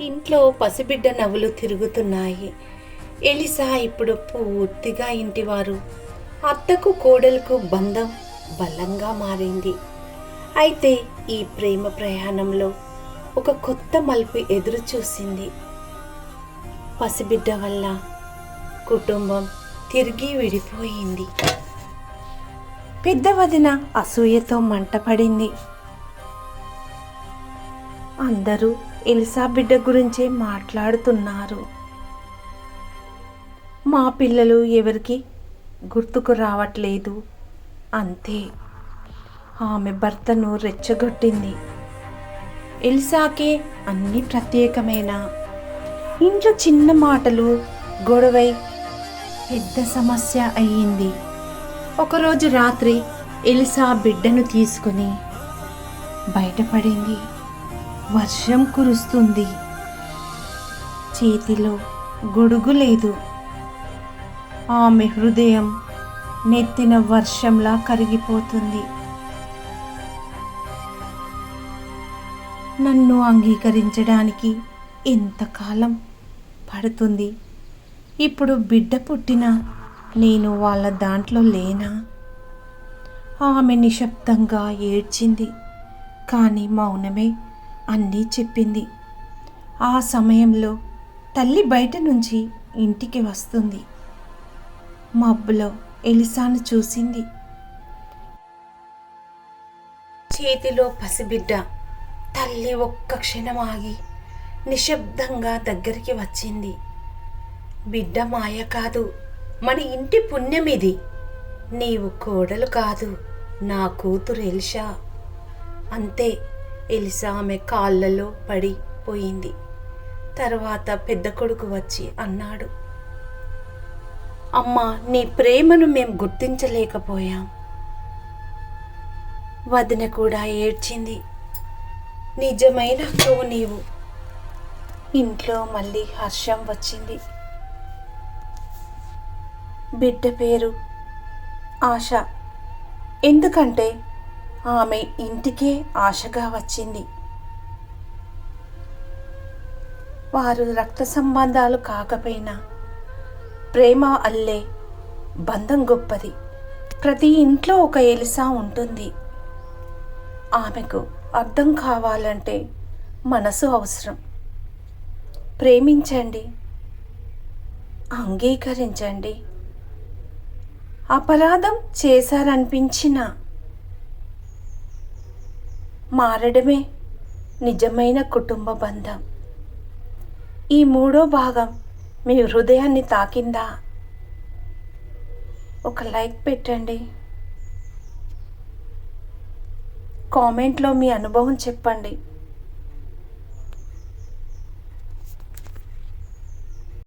ఇంట్లో పసిబిడ్డ నవ్వులు తిరుగుతున్నాయి. ఎలిసా ఇప్పుడు పూర్తిగా ఇంటివారు. అత్తకు కోడలకు బంధం బలంగా మారింది. అయితే ఈ ప్రేమ ప్రయాణంలో ఒక కొత్త మలుపు ఎదురు చూసింది పసిబిడ్డ వల్ల కుటుంబం తిరిగి విడిపోయింది. పెద్ద వదిన అసూయతో మంటపడింది. అందరూ ఎలిసా బిడ్డ గురించే మాట్లాడుతున్నారు. మా పిల్లలు ఎవరికి గుర్తుకు రావట్లేదు. అంతే. ఆమె భర్తను రెచ్చగొట్టింది. ఎలిసాకే అన్ని ప్రత్యేకమైన? ఇంట్లో చిన్న మాటలు గొడవై పెద్ద సమస్య అయ్యింది. ఒకరోజు రాత్రి ఎలిసా బిడ్డను తీసుకుని బయటపడింది. వర్షం కురుస్తుంది. చేతిలో గొడుగు లేదు. ఆమె హృదయం నెత్తిన వర్షంలా కరిగిపోతుంది. నన్ను అంగీకరించడానికి ఎంతకాలం పడుతుంది? ఇప్పుడు బిడ్డ పుట్టిన నేను వాళ్ళ దాంట్లో లేనా? ఆమె నిశ్శబ్దంగా ఏడ్చింది. కానీ మౌనమే అన్నీ చెప్పింది. ఆ సమయంలో తల్లి బయట నుంచి ఇంటికి వస్తుంది. మబ్బులో ఎలిసాను చూసింది. చేతిలో పసిబిడ్డ తల్లి ఒక్క క్షణం ఆగి నిశ్శబ్దంగా దగ్గరికి వచ్చింది. బిడ్డ మాయ కాదు. మన ఇంటి పుణ్యమిది. నీవు కోడలు కాదు. నా కూతురు ఎలిషా. అంతే. ఎలిసా ఆమె కాళ్ళలో పడిపోయింది తర్వాత పెద్ద కొడుకు వచ్చి అన్నాడు అమ్మ నీ ప్రేమను మేం గుర్తించలేకపోయాం. వదిన కూడా ఏడ్చింది నిజమైన అక్కవు నీవు. ఇంట్లో మళ్ళీ హర్షం వచ్చింది. బిడ్డ పేరు ఆశ. ఎందుకంటే ఆమె ఇంటికే ఆశగా వచ్చింది. వారు రక్త సంబంధాలు కాకపోయినా ప్రేమ అల్లే బంధం గొప్పది. ప్రతి ఇంట్లో ఒక ఎలిసా ఉంటుంది. ఆమెకు అర్థం కావాలంటే మనసు అవసరం. ప్రేమించండి. అంగీకరించండి. అపరాధం చేశారనిపించిన మారడమే నిజమైన కుటుంబ బంధం. ఈ మూడో భాగం మీ హృదయాన్ని తాకిందా? ఒక లైక్ పెట్టండి. కామెంట్లో మీ అనుభవం చెప్పండి.